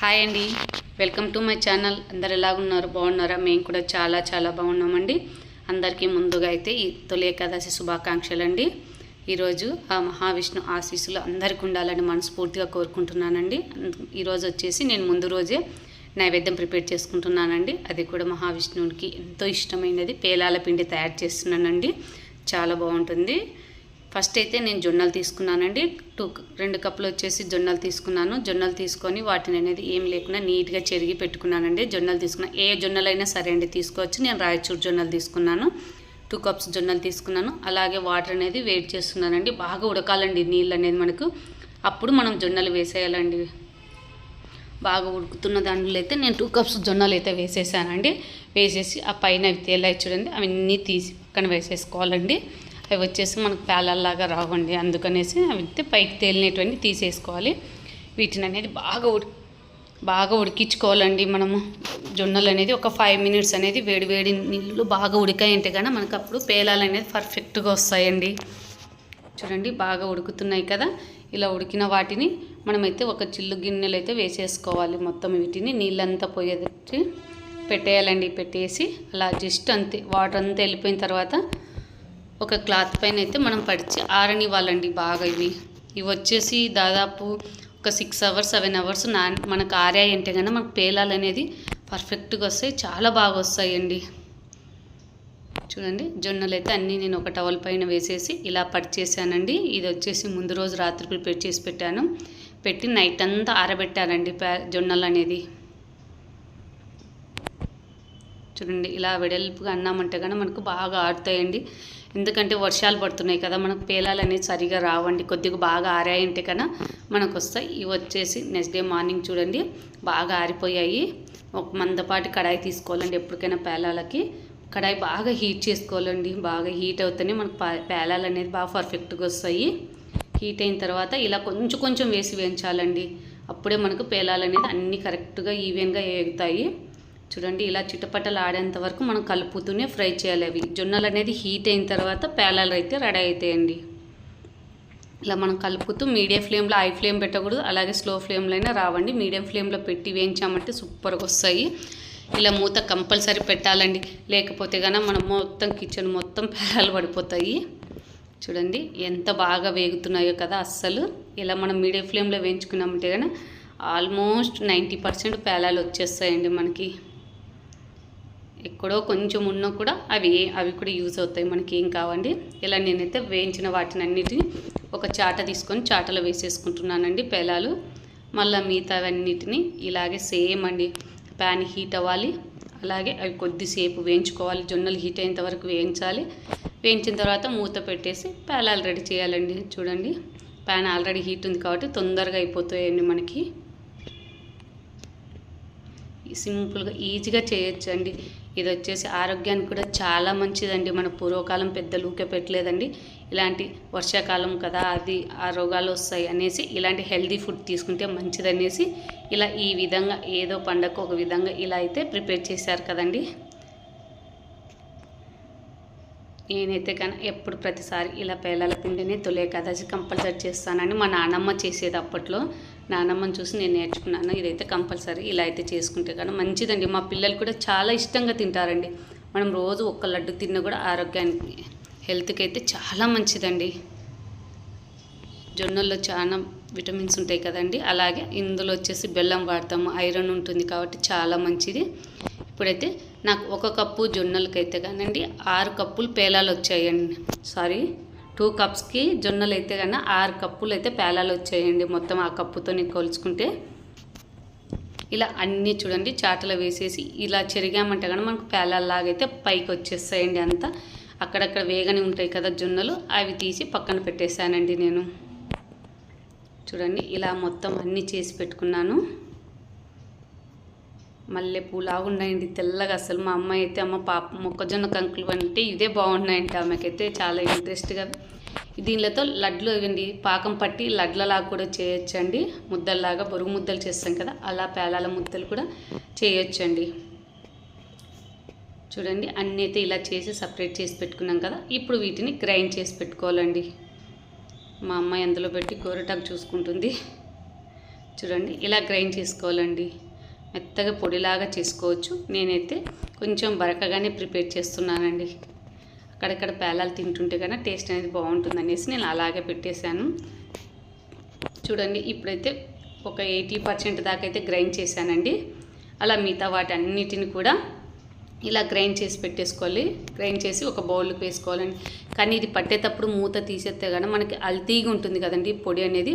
Hi అండి. Welcome to my channel. అందరు ఎలాగున్నారు? బాగున్నారా? మేము కూడా చాలా చాలా బాగున్నామండి. అందరికీ ముందుగా అయితే ఈ తొలి ఏకాదశి శుభాకాంక్షలు అండి ఈరోజు ఆ మహావిష్ణు ఆశీస్సులు అందరికీ ఉండాలని మనస్ఫూర్తిగా కోరుకుంటున్నానండి. ఈరోజు వచ్చేసి నేను ముందు రోజే నైవేద్యం ప్రిపేర్ చేసుకుంటున్నానండి. అది కూడా మహావిష్ణువునికి ఎంతో ఇష్టమైనది. పేలాల పిండి తయారు చేస్తున్నానండి. చాలా బాగుంటుంది. ఫస్ట్ అయితే నేను జొన్నలు తీసుకున్నానండి. టూ రెండు కప్పులు వచ్చేసి జొన్నలు తీసుకున్నాను. జొన్నలు తీసుకొని వాటిని అనేది ఏం లేకుండా నీట్గా చెరిగి పెట్టుకున్నానండి. జొన్నలు తీసుకున్నా ఏ జొన్నలైనా సరే అండి తీసుకోవచ్చు. నేను రాయచూరు జొన్నలు తీసుకున్నాను. టూ కప్స్ జొన్నలు తీసుకున్నాను. అలాగే వాటర్ అనేది వేడి చేస్తున్నానండి. బాగా ఉడకాలండి నీళ్ళు అనేది మనకు. అప్పుడు మనం జొన్నలు వేసేయాలండి. బాగా ఉడుకుతున్న దాంట్లో అయితే నేను టూ కప్స్ జొన్నలు అయితే వేసేసానండి. వేసేసి ఆ పైన అవి తేలాయి చూడండి. అవన్నీ తీసి పక్కన వేసేసుకోవాలండి. అవి వచ్చేసి మనకు పేలల్లాగా రావండి. అందుకనేసి అవి అయితే పైకి తేలినటువంటి తీసేసుకోవాలి. వీటిని అనేది బాగా ఉడి బాగా ఉడికించుకోవాలండి మనము. జొన్నలు అనేది ఒక ఫైవ్ మినిట్స్ అనేది వేడి వేడి నీళ్ళు బాగా ఉడికాయంటే కానీ మనకు అప్పుడు పేలాలు అనేది పర్ఫెక్ట్గా వస్తాయండి. చూడండి బాగా ఉడుకుతున్నాయి కదా. ఇలా ఉడికిన వాటిని మనమైతే ఒక చిల్లు గిన్నెలు అయితే వేసేసుకోవాలి మొత్తం వీటిని. నీళ్ళంతా పోయేది పెట్టేయాలండి పెట్టేసి. అలా జస్ట్ అంతే వాటర్ అంతా వెళ్ళిపోయిన తర్వాత ఒక క్లాత్ పైన అయితే మనం పడిచి ఆరనివ్వాలండి బాగా ఇవి. ఇవి వచ్చేసి దాదాపు ఒక సిక్స్ అవర్స్ సెవెన్ అవర్స్ నా మనకు ఆరాయంటే కన్నా మనకు పేలాలు అనేది పర్ఫెక్ట్గా వస్తాయి. చాలా బాగా వస్తాయండి. చూడండి జొన్నలు అయితే అన్నీ నేను ఒక టవల్ పైన వేసేసి ఇలా పడిచేసానండి ఇది వచ్చేసి ముందు రోజు రాత్రి ప్రిపేర్ చేసి పెట్టాను. పెట్టి నైట్ అంతా ఆరబెట్టానండి జొన్నలు అనేది చూడండి ఇలా వెడల్పుగా అన్నామంటే కానీ మనకు బాగా ఆడుతాయండి ఎందుకంటే వర్షాలు పడుతున్నాయి కదా మనకు పేలాలు అనేది సరిగా రావండి. కొద్దిగా బాగా ఆరాయంటే కన్నా మనకు వస్తాయి. ఇవి వచ్చేసి నెక్స్ట్ డే మార్నింగ్ చూడండి బాగా ఆరిపోయాయి. ఒక మందపాటి కడాయి తీసుకోవాలండి ఎప్పటికైనా పేలాలకి. కడాయి బాగా హీట్ చేసుకోవాలండి. బాగా హీట్ అవుతేనే మనకు పా- పేలాలు అనేది బాగా పర్ఫెక్ట్గా వస్తాయి. హీట్ అయిన తర్వాత ఇలా కొంచెం కొంచెం వేసి వేయించాలండి. అప్పుడే మనకు పేలాలు అనేది అన్నీ కరెక్ట్గా ఈవెన్గా వేగుతాయి చూడండి ఇలా చిటపటలు ఆడేంత వరకు మనం కలుపుతూనే ఫ్రై చేయాలి అవి. జొన్నలు అనేది హీట్ అయిన తర్వాత పేలాలు అయితే రెడీ అవుతాయండి ఇలా మనం కలుపుతూ మీడియం ఫ్లేమ్లో హై ఫ్లేమ్ పెట్టకూడదు. అలాగే స్లో ఫ్లేమ్లో అయినా రావండి. మీడియం ఫ్లేమ్లో పెట్టి వేయించామంటే సూపర్గా వస్తాయి. ఇలా మూత కంపల్సరీ పెట్టాలండి. లేకపోతే కనుక మనం మొత్తం కిచెన్ మొత్తం పేలాలు పడిపోతాయి. చూడండి ఎంత బాగా వేగుతున్నాయో కదా అస్సలు. ఇలా మనం మీడియం ఫ్లేమ్లో వేయించుకున్నామంటే కనుక ఆల్మోస్ట్ నైంటీ పర్సెంట్ పేలాలు వచ్చేస్తాయండి మనకి. ఎక్కడో కొంచెం ఉన్నా కూడా అవి అవి కూడా యూజ్ అవుతాయి. మనకి ఏం కావండి. ఇలా నేనైతే వేయించిన వాటిని అన్నిటిని ఒక చాట తీసుకొని చాటలో వేసేసుకుంటున్నానండి పేలాలు. మళ్ళీ మిగతావన్నిటిని ఇలాగే సేమ్ అండి. ప్యాన్ హీట్ అవ్వాలి. అలాగే అవి కొద్దిసేపు వేయించుకోవాలి. జొన్నలు హీట్ అయ్యేంత వరకు వేయించాలి. వేయించిన తర్వాత మూత పెట్టేసి పేలాలు రెడీ చేయాలండి. చూడండి. ప్యాన్ ఆల్రెడీ హీట్ ఉంది కాబట్టి తొందరగా అయిపోతాయండి మనకి. సింపుల్గా ఈజీగా చేయొచ్చండి. ఇది వచ్చేసి ఆరోగ్యానికి కూడా చాలా మంచిదండి. మన పూర్వకాలం పెద్దలు ఊకే పెట్టలేదండి. ఇలాంటి వర్షాకాలం కదా అది ఆ రోగాలు వస్తాయి అనేసి ఇలాంటి హెల్దీ ఫుడ్ తీసుకుంటే మంచిదనేసి ఇలా ఈ విధంగా ఏదో పండగ ఒక విధంగా ఇలా అయితే ప్రిపేర్ చేశారు కదండి. నేనైతే కానీ ఎప్పుడు ప్రతిసారి ఇలా పేలాల పిండిని తొలే ఏకాదశి కంపల్సరీ చేస్తానని మా నాన్నమ్మ చేసేది అప్పట్లో. నానమ్మని చూసి నేను నేర్చుకున్నాను. ఇదైతే కంపల్సరీ ఇలా అయితే చేసుకుంటే కానీ మంచిదండి. మా పిల్లలు కూడా చాలా ఇష్టంగా తింటారండి. మనం రోజు ఒక్క లడ్డు తిన్నా కూడా ఆరోగ్యానికి హెల్త్కి అయితే చాలా మంచిదండి. జొన్నల్లో చాలా విటమిన్స్ ఉంటాయి కదండి. అలాగే ఇందులో వచ్చేసి బెల్లం వాడతాము. ఐరన్ ఉంటుంది కాబట్టి చాలా మంచిది. ఇప్పుడైతే నాకు ఒక కప్పు జొన్నలకైతే కానండి ఆరు కప్పులు పేలాలు వచ్చాయండి సారీ టూ కప్స్కి జొన్నలు అయితే కానీ ఆరు కప్పులు అయితే పేలాలు వచ్చాయండి. మొత్తం ఆ కప్పుతో కొలుచుకుంటే ఇలా అన్నీ చూడండి చాటలు వేసేసి ఇలా చెరిగామంటే కానీ మనకు పేలాల్లాగైతే పైకి వచ్చేస్తాయండి అంతా. అక్కడక్కడ వేగని ఉంటాయి కదా జొన్నలు అవి తీసి పక్కన పెట్టేశానండి నేను. చూడండి ఇలా మొత్తం అన్నీ చేసి పెట్టుకున్నాను. మల్లెపూలాగా ఉన్నాయండి. తెల్లగా అసలు మా అమ్మాయి అయితే అమ్మ పాప మొక్కజొన్న కంకులు అంటే ఇదే బాగున్నాయంట ఆమెకైతే చాలా ఇంట్రెస్ట్గా. దీనిలతో లడ్లు ఇవ్వండి. పాకం పట్టి లడ్లలాగా కూడా చేయొచ్చండి. ముద్దల్లాగా బొరుగు ముద్దలు చేస్తాం కదా అలా పేలాల ముద్దలు కూడా చేయొచ్చండి. చూడండి అన్నీ అయితే ఇలా చేసి సపరేట్ చేసి పెట్టుకున్నాం కదా ఇప్పుడు వీటిని గ్రైండ్ చేసి పెట్టుకోవాలండి. మా అమ్మాయి అందులో పెట్టి గోరటాకు చూసుకుంటుంది. చూడండి ఇలా గ్రైండ్ చేసుకోవాలండి. మెత్తగా పొడిలాగా చేసుకోవచ్చు. నేనైతే కొంచెం బరకగానే ప్రిపేర్ చేస్తున్నానండి. అక్కడక్కడ పేలాలు తింటుంటే కన్నా టేస్ట్ అనేది బాగుంటుంది అనేసి నేను అలాగే పెట్టేశాను. చూడండి ఇప్పుడైతే ఒక ఎయిటీ పర్సెంట్ దాకా అయితే గ్రైండ్ చేశానండి. అలా మిగతా వాటి అన్నిటిని కూడా ఇలా గ్రైండ్ చేసి పెట్టేసుకోవాలి. గ్రైండ్ చేసి ఒక బౌల్కి వేసుకోవాలండి. కానీ ఇది పట్టేటప్పుడు మూత తీసేస్తే కానీ మనకి అల్తీగా ఉంటుంది కదండి పొడి అనేది.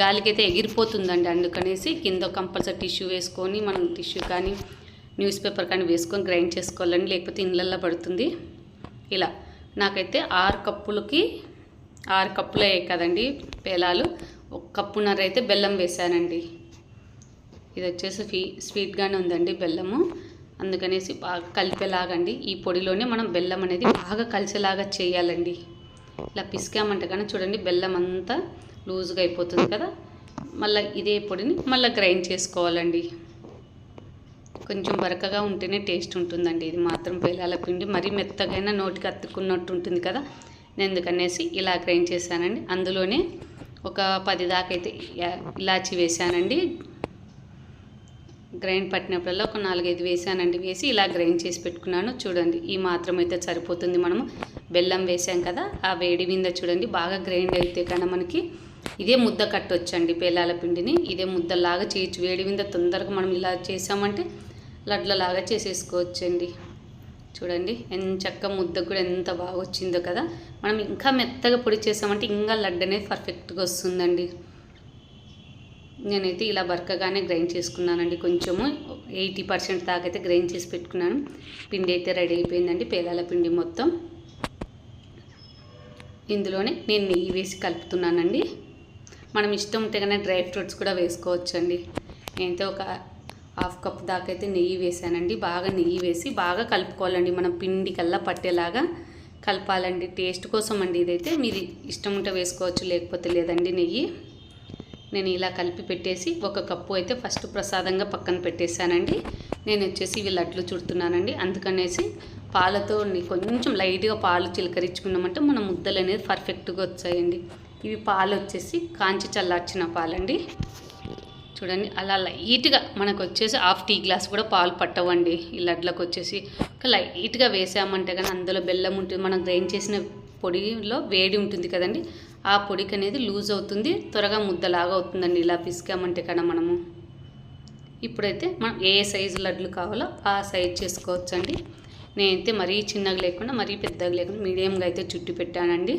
గాలికైతే ఎగిరిపోతుందండి. అందుకనేసి కింద కంపల్సరీ టిష్యూ వేసుకొని మనం టిష్యూ కానీ న్యూస్ పేపర్ కానీ వేసుకొని గ్రైండ్ చేసుకోవాలండి. లేకపోతే ఇండ్లల్లో పడుతుంది. ఇలా. నాకైతే ఆరు కప్పులకి ఆరు కప్పులు అయ్యాయి కదండి పేలాలు. ఒక కప్పున్నర అయితే బెల్లం వేసానండి. ఇది వచ్చేసి ఫీ స్వీట్గానే ఉందండి బెల్లము. అందుకనేసి బాగా కలిపేలాగండి. ఈ పొడిలోనే మనం బెల్లం అనేది బాగా కలిసేలాగా చేయాలండి. ఇలా పిసికామంటే కానీ చూడండి బెల్లం అంతా లూజ్గా అయిపోతుంది కదా. మళ్ళీ ఇదే పొడిని మళ్ళీ గ్రైండ్ చేసుకోవాలండి. కొంచెం బరకగా ఉంటేనే టేస్ట్ ఉంటుందండి. ఇది మాత్రం పిల్లల పిండి మరీ మెత్తగైనా నోటికి అత్తుకున్నట్టు ఉంటుంది కదా. నేను ఎందుకనేసి ఇలా గ్రైండ్ చేశానండి. అందులోనే ఒక పది దాకా అయితే ఇలాచి వేసానండి గ్రైండ్ పట్టినప్పుడల్లా ఒక నాలుగైదు వేసానండి వేసి ఇలా గ్రైండ్ చేసి పెట్టుకున్నాను. చూడండి ఈ మాత్రం అయితే సరిపోతుంది మనము. బెల్లం వేసాం కదా ఆ వేడి మీద చూడండి బాగా గ్రైండ్ అయితే కన్నా మనకి. ఇదే ముద్ద కట్టొచ్చండి పేలాల పిండిని. ఇదే ముద్దలాగా చేయొచ్చు. వేడి మీద తొందరగా మనం ఇలా చేసామంటే లడ్లలాగా చేసేసుకోవచ్చండి. చూడండి ఎంత ముద్ద కూడా ఎంత బాగా వచ్చిందో కదా. మనం ఇంకా మెత్తగా పొడి చేసామంటే ఇంకా లడ్డు అనేది పర్ఫెక్ట్గా వస్తుందండి. నేనైతే ఇలా బరకగానే గ్రైండ్ చేసుకున్నానండి. కొంచెము ఎయిటీ పర్సెంట్ దాకైతే గ్రైండ్ చేసి పెట్టుకున్నాను. పిండి అయితే రెడీ అయిపోయిందండి పేలాల పిండి మొత్తం. ఇందులోనే నేను నెయ్యి వేసి కలుపుతున్నానండి. మనం ఇష్టం ఉంటే కన్నా డ్రై ఫ్రూట్స్ కూడా వేసుకోవచ్చండి. నేనైతే ఒక హాఫ్ కప్ దాకా అయితే నెయ్యి వేసానండి. బాగా నెయ్యి వేసి బాగా కలుపుకోవాలండి. మనం పిండి కల్లా పట్టేలాగా కలపాలండి. టేస్ట్ కోసం అండి ఇదైతే. మీరు ఇష్టం ఉంటే వేసుకోవచ్చు లేకపోతే లేదండి నెయ్యి. నేను ఇలా కలిపి పెట్టేసి ఒక కప్పు అయితే ఫస్ట్ ప్రసాదంగా పక్కన పెట్టేశానండి. నేను వచ్చేసి ఇవి లడ్లు చుడుతున్నానండి. అందుకనేసి పాలతో కొంచెం లైట్గా పాలు చిలకరించుకున్నామంటే మన ముద్దలు అనేది పర్ఫెక్ట్గా వచ్చాయండి. ఇవి పాలు వచ్చేసి కాంచి చల్లార్చిన పాలండి. చూడండి అలా లైట్గా మనకు వచ్చేసి హాఫ్ టీ గ్లాస్ కూడా పాలు పట్టవండి. ఈ లడ్లకు వచ్చేసి ఒక లైట్గా వేసామంటే కానీ అందులో బెల్లం ఉంటుంది మనం గ్రైండ్ చేసిన పొడిలో వేడి ఉంటుంది కదండి ఆ పొడికి అనేది లూజ్ అవుతుంది త్వరగా ముద్దలాగా అవుతుందండి. ఇలా పిసికామంటే కానీ మనము. ఇప్పుడైతే మనం ఏ సైజు లడ్లు కావాలో ఆ సైజ్ చేసుకోవచ్చండి. నేనైతే మరీ చిన్నగా లేకుండా మరీ పెద్దగా లేకుండా మీడియంగా అయితే చుట్టి పెట్టానండి.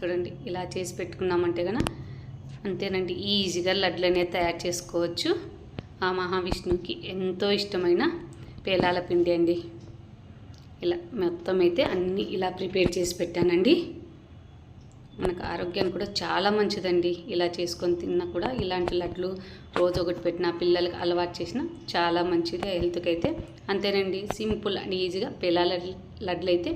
చూడండి ఇలా చేసి పెట్టుకున్నామంటే కనుక అంతేనండి ఈజీగా లడ్లు అనేది తయారు చేసుకోవచ్చు. ఆ మహావిష్ణువుకి ఎంతో ఇష్టమైన పేలాల పిండి అండి. ఇలా మొత్తం అయితే అన్నీ ఇలా ప్రిపేర్ చేసి పెట్టానండి. మనకు ఆరోగ్యానికి కూడా చాలా మంచిదండి ఇలా చేసుకొని తిన్నా కూడా ఇలాంటి లడ్లు రోజు ఒకటి పెట్టిన పిల్లలకి అలవాటు చేసినా చాలా మంచిది హెల్త్కి అయితే అంతేనండి సింపుల్ అండ్ ఈజీగా పిల్లల లడ్లు అయితే